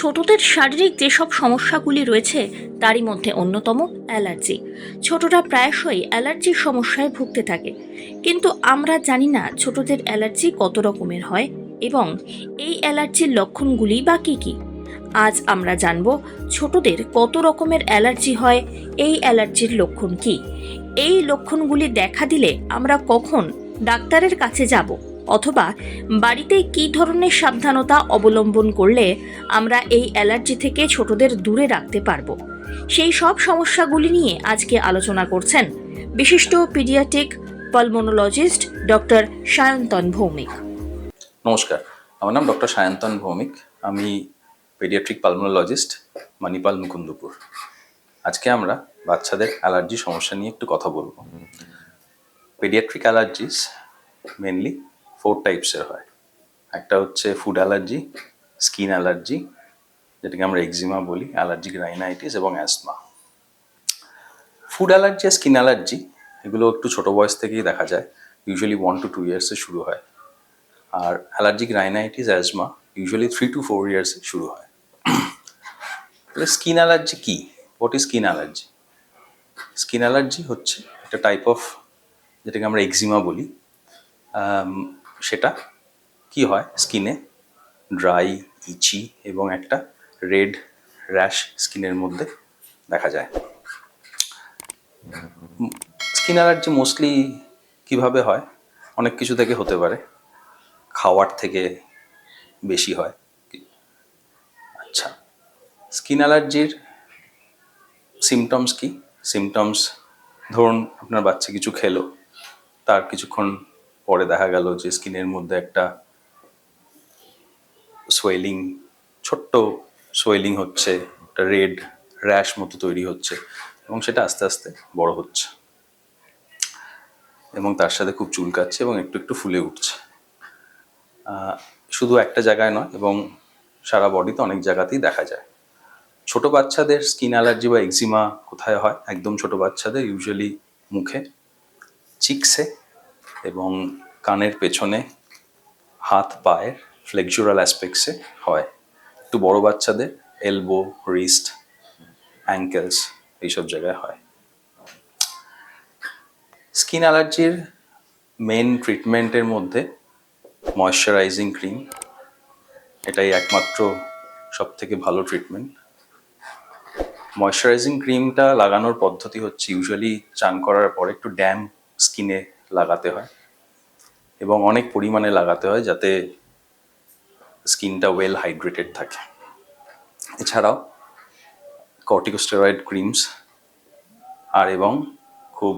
ছোটদের শারীরিক যেসব সমস্যাগুলি রয়েছে, তারই মধ্যে অন্যতম অ্যালার্জি। ছোটরা প্রায়শই অ্যালার্জির সমস্যায় ভুগতে থাকে। কিন্তু আমরা জানি না ছোটদের অ্যালার্জি কত রকমের হয় এবং এই অ্যালার্জির লক্ষণগুলি বা কী কী। আজ আমরা জানব ছোটদের কত রকমের অ্যালার্জি হয়, এই অ্যালার্জির লক্ষণ কী। এই লক্ষণগুলি দেখা দিলে আমরা কখন ডাক্তারের কাছে যাব। অথবা বাড়িতে কী ধরনের সাবধানতা অবলম্বন করলে আমরা এই অ্যালার্জি থেকে ছোটদের দূরে রাখতে পারব? সেই সব সমস্যাগুলি নিয়ে আজকে আলোচনা করছেন বিশিষ্ট paediatric pulmonologist doctor Sayantan Bhowmik. নমস্কার আমার নাম ডক্টর সায়ন্তন ভৌমিক। আমি পেডিয়াট্রিক পালমোনোলজিস্ট মানিপাল মুকুন্দপুর। আজকে আমরা বাচ্চাদের অ্যালার্জি সমস্যা নিয়ে একটু কথা বলব। পেডিয়াট্রিক অ্যালার্জিস মেনলি ফোর টাইপসের হয়। একটা হচ্ছে ফুড অ্যালার্জি স্কিন অ্যালার্জি যেটাকে আমরা এক্সিমা বলি অ্যালার্জিক রাইনাইটিস এবং অ্যাসমা ফুড অ্যালার্জি আর স্কিন অ্যালার্জি এগুলো একটু ছোট বয়স থেকেই দেখা যায়। ইউজুয়ালি ওয়ান টু টু ইয়ার্সে শুরু হয়। আর allergic rhinitis asthma usually three two four ইয়ার্সে শুরু হয়। তাহলে skin allergy key? What is skin allergy skin allergy হচ্ছে একটা টাইপ অফ যেটাকে আমরা এক্সিমা বলি। সেটা কি হয়? স্কিনে ড্রাই ইচি এবং একটা রেড র্যাশ স্কিনের মধ্যে দেখা যায়। স্কিন অ্যালার্জি মোস্টলি কীভাবে হয়? অনেক কিছু থেকে হতে পারে। খাওয়ার থেকে বেশি হয়। আচ্ছা স্কিন অ্যালার্জির সিমটমস কি? সিমটমস ধরুন আপনার বাচ্চা কিছু খেলো, তার কিছুক্ষণ পরে দেখা গেল যে স্কিনের মধ্যে একটা সোয়েলিং ছোট্ট সোয়েলিং হচ্ছে, একটা রেড র্যাশ মতো তৈরি হচ্ছে এবং সেটা আস্তে আস্তে বড় হচ্ছে এবং তার সাথে খুব চুলকাচ্ছে এবং একটু একটু ফুলে উঠছে। শুধু একটা জায়গায় নয় এবং সারা বডিতে অনেক জায়গাতেই দেখা যায়। ছোট বাচ্চাদের স্কিন অ্যালার্জি বা এক্সিমা কোথায় হয়? একদম ছোট বাচ্চাদের ইউজুয়ালি মুখে, চিকসে এবং কানের পেছনে হাত পায়ের ফ্লেক্সুরাল অ্যাসপেক্টসে হয়। একটু বড় বাচ্চাদের এলবো রিস্ট অ্যাঙ্কেলস এইসব জায়গায় হয়। স্কিন অ্যালার্জির মেন ট্রিটমেন্টের মধ্যে ময়শ্চারাইজিং ক্রিম এটাই একমাত্র সব থেকে ভালো ট্রিটমেন্ট ময়শ্চারাইজিং ক্রিমটা লাগানোর পদ্ধতি হচ্ছে ইউজুয়ালি চান করার পরে একটু ড্যাম স্কিনে লাগাতে হয় এবং অনেক পরিমাণে লাগাতে হয় যাতে স্কিনটা ওয়েল হাইড্রেটেড থাকে। এছাড়াও কর্টিকোস্টেরয়েড ক্রিমস আর এবং খুব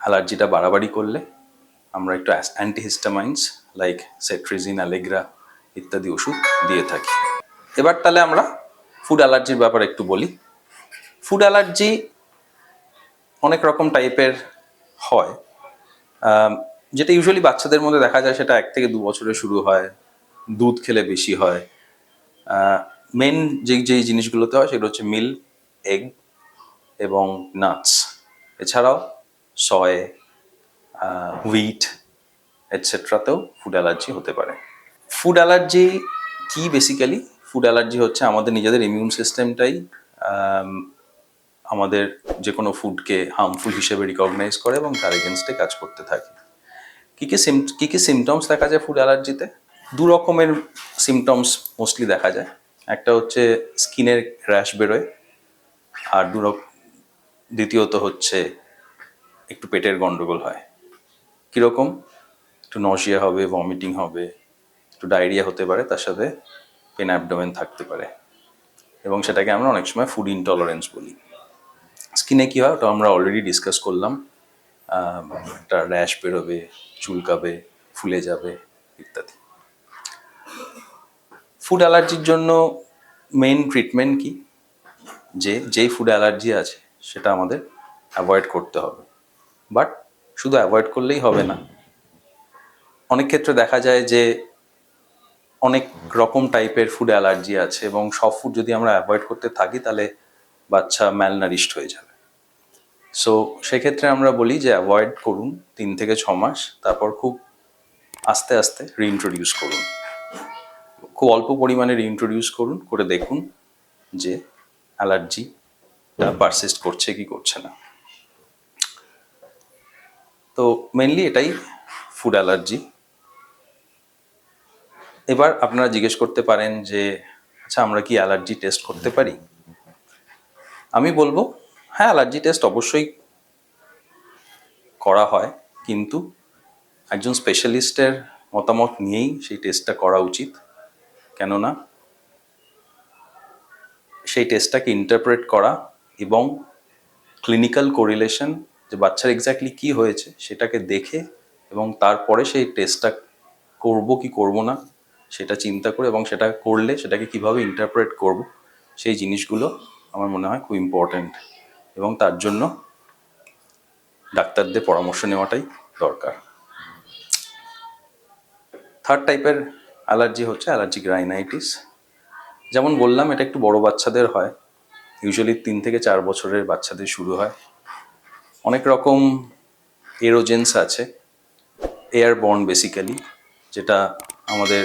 অ্যালার্জিটা বাড়াবাড়ি করলে আমরা একটু অ্যান্টিহিস্টামাইন্স লাইক সেট্রিজিন অ্যালেগ্রা ইত্যাদি ওষুধ দিয়ে থাকি। এবার তাহলে আমরা ফুড অ্যালার্জির ব্যাপারে একটু বলি। ফুড অ্যালার্জি অনেক রকম টাইপের হয়। যেটা ইউজুয়ালি বাচ্চাদের মধ্যে দেখা যায় সেটা এক থেকে দু বছরে শুরু হয়, দুধ খেলে বেশি হয়। মেন যে যেই জিনিসগুলোতে হয় সেগুলো হচ্ছে মিল এগ এবং নাটস এছাড়াও সয় হুইট এটসেট্রাতেও ফুড অ্যালার্জি হতে পারে। ফুড অ্যালার্জি কি বেসিক্যালি ফুড অ্যালার্জি হচ্ছে আমাদের নিজেদের ইমিউন সিস্টেমটাই আমাদের যে কোনো ফুডকে হার্মফুল হিসেবে রিকগনাইজ করে এবং তার এগেনস্টে কাজ করতে থাকে। কী কী সিম কী কী সিমটমস দেখা যায় ফুড অ্যালার্জিতে দু রকমের সিমটমস মোস্টলি দেখা যায়। একটা হচ্ছে স্কিনের র্যাশ বেরোয়, আর দু দ্বিতীয়ত হচ্ছে একটু পেটের গন্ডগোল হয়। কীরকম একটু নশিয়া হবে ভমিটিং হবে, একটু ডায়রিয়া হতে পারে, তার সাথে পেন থাকতে পারে। এবং সেটাকে আমরা অনেক সময় ফুড ইনটলারেন্স বলি। স্কিনে কী হয়, ওটা আমরা অলরেডি ডিসকাস করলাম। একটা র্যাশ বেরোবে, চুলকাবে, ফুলে যাবে, ইত্যাদি। ফুড অ্যালার্জির জন্য মেইন ট্রিটমেন্ট কি? যে, যেই ফুড অ্যালার্জি আছে, সেটা আমাদের অ্যাভয়েড করতে হবে। বাট শুধু অ্যাভয়েড করলেই হবে না। অনেক ক্ষেত্রে দেখা যায় যে, অনেক রকম টাইপের ফুড অ্যালার্জি আছে এবং সব ফুড যদি আমরা অ্যাভয়েড করতে থাকি, তাহলে বাচ্চা ম্যালনারিস্ট হয়ে যাবে। সো সেক্ষেত্রে আমরা বলি যে অ্যাভয়েড করুন তিন থেকে ছ মাস, তারপর খুব আস্তে আস্তে রিইন্ট্রোডিউস করুন। খুব অল্প পরিমাণে রিইন্ট্রোডিউস করুন, করে দেখুন যে অ্যালার্জি পারসিস্ট করছে কি করছে না। তো মেনলি এটাই ফুড অ্যালার্জি এবার আপনারা জিজ্ঞেস করতে পারেন যে আচ্ছা আমরা কি অ্যালার্জি টেস্ট করতে পারি? আমি বলব হ্যাঁ অ্যালার্জি টেস্ট অবশ্যই করা হয়, কিন্তু একজন স্পেশালিস্টের মতামত নিয়েই সেই টেস্টটা করা উচিত। কেননা সেই টেস্টটাকে ইন্টারপ্রেট করা এবং ক্লিনিক্যাল কোরিলেশন যে বাচ্চার এক্স্যাক্টলি কি হয়েছে সেটাকে দেখে এবং তারপরে সেই টেস্টটা করব কি করব না সেটা চিন্তা করে এবং সেটা করলে সেটাকে কীভাবে ইন্টারপ্রেট করব, সেই জিনিসগুলো আমার মনে হয় খুব ইম্পর্ট্যান্ট এবং তার জন্য ডাক্তারদের পরামর্শ নেওয়াটাই দরকার। থার্ড টাইপের অ্যালার্জি হচ্ছে অ্যালার্জিক রাইনাইটিস যেমন বললাম, এটা একটু বড় বাচ্চাদের হয়। ইউজুয়ালি তিন থেকে চার বছরের বাচ্চাদের শুরু হয়। অনেক রকম এরোজেন্স আছে এয়ার বর্ন বেসিক্যালি যেটা আমাদের,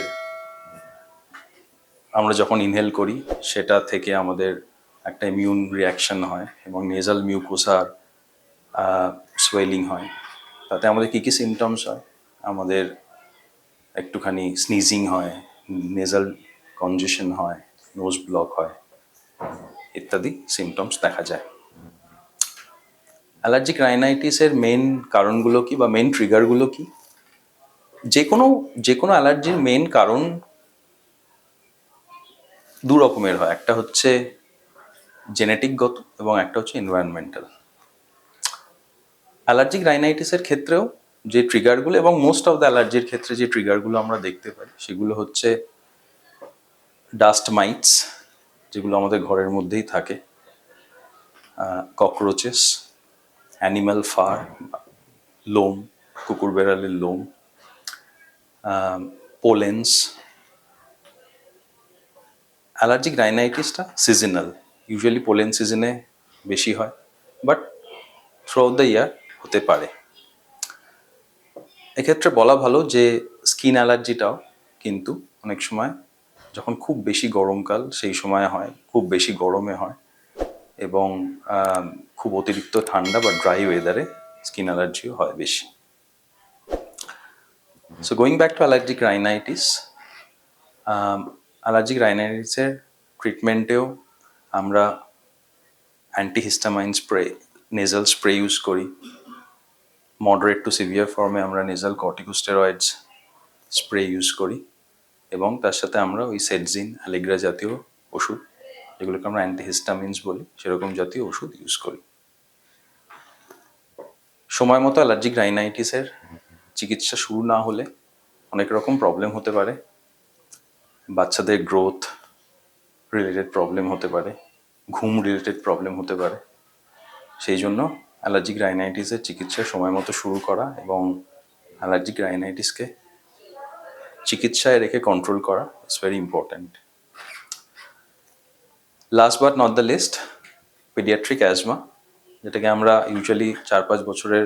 আমরা যখন ইনহেল করি, সেটা থেকে আমাদের একটা ইমিউন রিয়াকশন হয় এবং নেজাল মিউকোসার সোয়েলিং হয়। তাতে আমাদের কী কী সিমটমস হয়? আমাদের একটুখানি স্নিজিং হয় নেজাল কনজেশন হয় নোজ ব্লক হয়, ইত্যাদি সিমটমস দেখা যায়। অ্যালার্জিক রাইনাইটিসের মেন কারণগুলো কি বা মেন ট্রিগারগুলো কি? যে কোনো যে কোনো অ্যালার্জির মেন কারণ দু রকমের হয়। একটা হচ্ছে জেনেটিকগত এবং একটা হচ্ছে এনভায়রনমেন্টাল অ্যালার্জিক রাইনাইটিসের ক্ষেত্রেও যে ট্রিগারগুলো এবং মোস্ট অফ দ্য অ্যালার্জির ক্ষেত্রে যে ট্রিগারগুলো আমরা দেখতে পাই, সেগুলো হচ্ছে ডাস্ট মাইটস যেগুলো আমাদের ঘরের মধ্যেই থাকে ককরোচেস অ্যানিম্যাল ফার লোম কুকুর বেড়ালের লোম পোলেন্স অ্যালার্জিক রাইনাইটিসটা সিজনাল ইউজুয়ালি পোলেন সিজনে বেশি হয় but throughout the year হতে পারে। এক্ষেত্রে বলা ভালো যে স্কিন অ্যালার্জিটাও কিন্তু অনেক সময় যখন খুব বেশি গরমকাল, সেই সময় হয়, খুব বেশি গরমে হয় এবং খুব অতিরিক্ত ঠান্ডা বা ড্রাই ওয়েদারে স্কিন অ্যালার্জিও হয় বেশি। So going back to allergic rhinitis allergic রাইনাইটিসের ট্রিটমেন্টেও আমরা antihistamine spray nasal spray use করি। মডারেট টু সিভিয়ার ফর্মে আমরা নেজাল কর্টিকোস্টেরয়েডস স্প্রে ইউজ করি এবং তার সাথে আমরা ওই সেটজিন, অ্যালিগ্রা জাতীয় ওষুধ যেগুলোকে আমরা অ্যান্টিহিস্টামিনস বলি, সেরকম জাতীয় ওষুধ ইউজ করি। সময় মতো অ্যালার্জিক রাইনাইটিসের চিকিৎসা শুরু না হলে অনেক রকম প্রবলেম হতে পারে। বাচ্চাদের গ্রোথ রিলেটেড প্রবলেম হতে পারে, ঘুম রিলেটেড প্রবলেম হতে পারে। সেই জন্য অ্যালার্জিক রাইনাইটিসের চিকিৎসা সময় মতো শুরু করা এবং অ্যালার্জিক রাইনাইটিসকে চিকিৎসায় রেখে কন্ট্রোল করা it's very important last but not the least paediatric asthma যেটাকে আমরা ইউজুয়ালি চার পাঁচ বছরের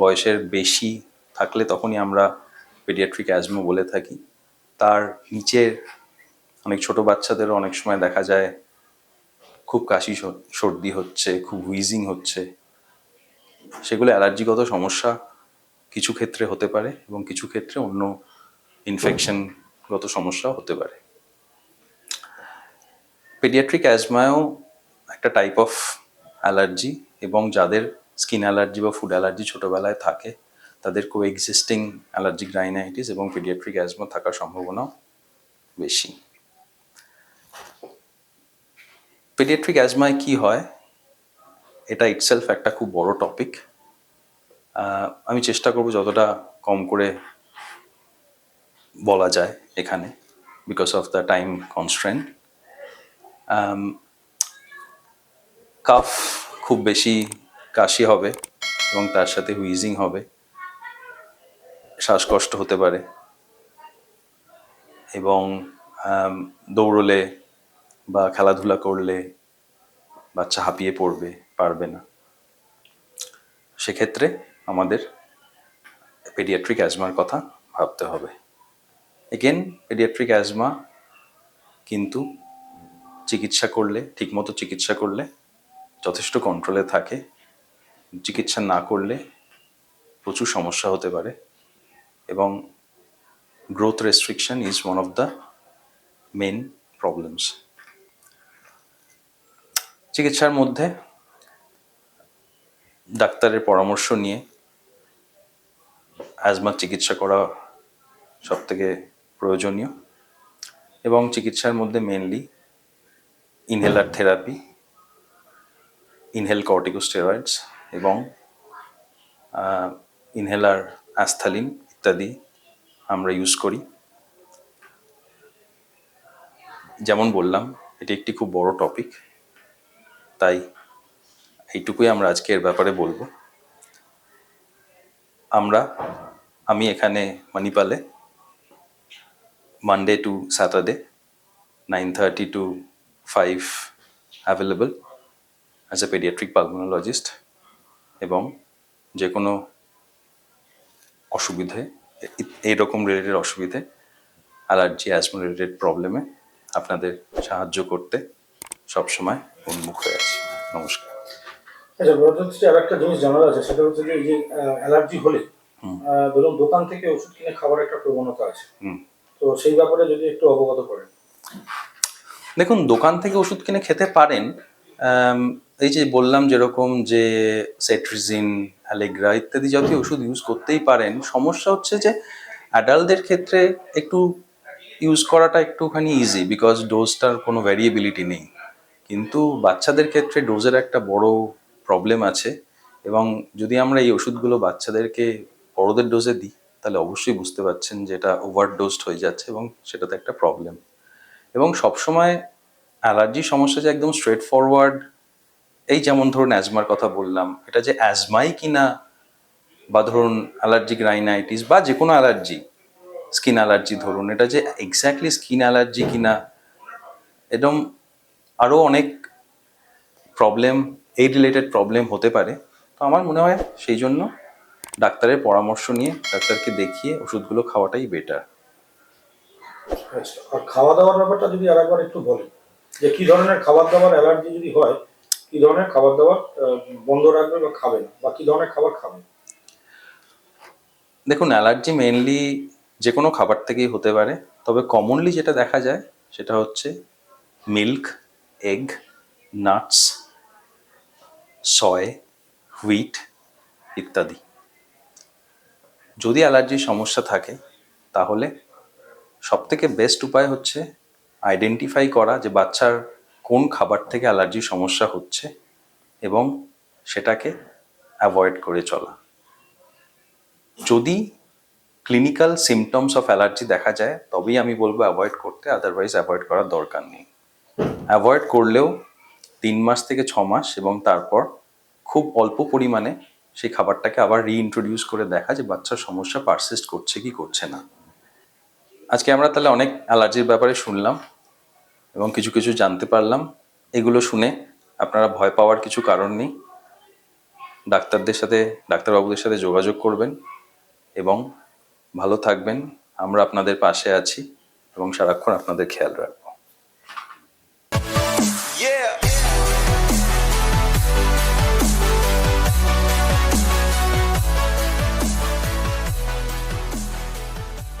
বয়সের বেশি থাকলে তখনই আমরা পেডিয়াট্রিক অ্যাজমা বলে থাকি। তার নিচে অনেক ছোট বাচ্চাদেরও অনেক সময় দেখা যায় খুব কাশি সর্দি হচ্ছে, খুব হুইজিং হচ্ছে। সেগুলো অ্যালার্জিগত সমস্যা কিছু ক্ষেত্রে হতে পারে এবং কিছু ক্ষেত্রে অন্য ইনফেকশনগত সমস্যা হতে পারে। পেডিয়াট্রিক অ্যাজমায়ও একটা টাইপ অফ অ্যালার্জি এবং যাদের স্কিন অ্যালার্জি বা ফুড অ্যালার্জি ছোটোবেলায় থাকে, তাদের কো এক্সিস্টিং অ্যালার্জিক রাইনাইটিস এবং পেডিয়াট্রিক অ্যাজমা থাকার সম্ভাবনাও বেশি। পেডিয়াট্রিক অ্যাজমায় কি হয়, এটা ইটসেলফ একটা খুব বড় টপিক আমি চেষ্টা করব যতটা কম করে বলা যায় এখানে because of the time constraint cough খুব বেশি কাশি হবে এবং তার সাথে হুইজিং হবে, শ্বাসকষ্ট হতে পারে এবং দৌড়লে বা খেলাধুলা করলে বাচ্চা হাঁপিয়ে পড়বে, পারবে না। সেক্ষেত্রে আমাদের পেডিয়াট্রিক অ্যাজমার কথা ভাবতে হবে। এগেন পেডিয়াট্রিক অ্যাজমা কিন্তু চিকিৎসা করলে, ঠিকমতো চিকিৎসা করলে যথেষ্ট কন্ট্রোলে থাকে। চিকিৎসা না করলে প্রচুর সমস্যা হতে পারে এবং growth restriction is one of the main problems চিকিৎসার মধ্যে ডাক্তারের পরামর্শ নিয়ে অ্যাজমার চিকিৎসা করা সব থেকে প্রয়োজনীয় এবং চিকিৎসার মধ্যে mainly inhaler therapy inhale corticosteroids এবং ইনহেলার অ্যাস্থালিন ইত্যাদি আমরা ইউজ করি। যেমন বললাম, এটি একটি খুব বড় টপিক তাই এইটুকুই আমরা আজকে এর ব্যাপারে বলব। আমরা, আমি এখানে মানিপালে Monday to Saturday nine thirty to five available as a paediatric pulmonologist এবং যে কোনো অসুবিধে, এইরকম রিলেটেড অসুবিধে অ্যালার্জি অ্যাজমা রিলেটেড প্রবলেমে আপনাদের সাহায্য করতে সবসময় উন্মুখ হয়ে আছি। নমস্কার। আচ্ছা আর একটা জিনিস জানার আছে সেটা হচ্ছে যে যে অ্যালার্জি হলে ধরুন দোকান থেকে ওষুধ কিনে একটা প্রবণতা আছে। তো সেই ব্যাপারে যদি একটু অবগত করেন। দেখুন দোকান থেকে ওষুধ কিনে খেতে পারেন এই যে বললাম যেরকম যে সেট্রিজিন অ্যালেগ্রা ইত্যাদি জাতীয় ওষুধ ইউজ করতেই পারেন। সমস্যা হচ্ছে যে অ্যাডাল্টদের ক্ষেত্রে একটু ইউজ করাটা একটুখানি ইজি বিকজ ডোজটার কোনো ভ্যারিয়েবিলিটি নেই। কিন্তু বাচ্চাদের ক্ষেত্রে ডোজের একটা বড় প্রবলেম আছে এবং যদি আমরা এই ওষুধগুলো বাচ্চাদেরকে বড়দের ডোজে দিই, তাহলে অবশ্যই বুঝতে পারছেন যে এটা ওভারডোজড হয়ে যাচ্ছে এবং সেটাতে একটা প্রবলেম এবং সবসময় অ্যালার্জি সমস্যা যে একদম স্ট্রেট ফরওয়ার্ড এই যেমন ধরুন অ্যাজমার কথা বললাম, এটা যে অ্যাজমাই কিনা বা ধরুন অ্যালার্জিক রাইনাইটিস বা যে কোনো অ্যালার্জি স্কিন অ্যালার্জি ধরুন, এটা যে এক্স্যাক্টলি স্কিন অ্যালার্জি কিনা, এরকম আরও অনেক প্রবলেম এই রিলেটেড প্রবলেম হতে পারে। তো আমার মনে হয় সেই জন্য ডাক্তারের পরামর্শ নিয়ে ডাক্তারকে দেখিয়ে ওষুধগুলো খাওয়াটাই বেটার আচ্ছা আর খাওয়া দাওয়ার ব্যাপারটা যদি আরেকবার একটু বলেন যে কি ধরনের খাবার দাবার অ্যালার্জি যদি হয় কি ধরনের খাবার দাবার বন্ধ রাখবে বা খাবে না বা কি ধরনের খাবার খাবে? দেখুন অ্যালার্জি মেনলি যে কোনো খাবার থেকেই হতে পারে তবে কমনলি যেটা দেখা যায় সেটা হচ্ছে milk egg nuts soy wheat ইত্যাদি। যদি অ্যালার্জির সমস্যা থাকে, তাহলে সবথেকে বেস্ট উপায় হচ্ছে আইডেন্টিফাই করা যে বাচ্চার কোন খাবার থেকে অ্যালার্জির সমস্যা হচ্ছে এবং সেটাকে অ্যাভয়েড করে চলা। যদি ক্লিনিক্যাল সিমটমস অফ অ্যালার্জি দেখা যায়, তবেই আমি বলব অ্যাভয়েড করতে আদারওয়াইজ অ্যাভয়েড করার দরকার নেই। অ্যাভয়েড করলেও তিন মাস থেকে ছ মাস এবং তারপর খুব অল্প পরিমাণে সেই খাবারটাকে আবার রিইন্ট্রোডিউস করে দেখা যে বাচ্চার সমস্যা পারসিস্ট করছে কি করছে না। আজকে আমরা তাহলে অনেক অ্যালার্জির ব্যাপারে শুনলাম এবং কিছু কিছু জানতে পারলাম। এগুলো শুনে আপনারা ভয় পাওয়ার কিছু কারণ নেই। ডাক্তারদের সাথে, ডাক্তারবাবুদের সাথে যোগাযোগ করবেন এবং ভালো থাকবেন। আমরা আপনাদের পাশে আছি এবং সারাক্ষণ আপনাদের খেয়াল রাখব।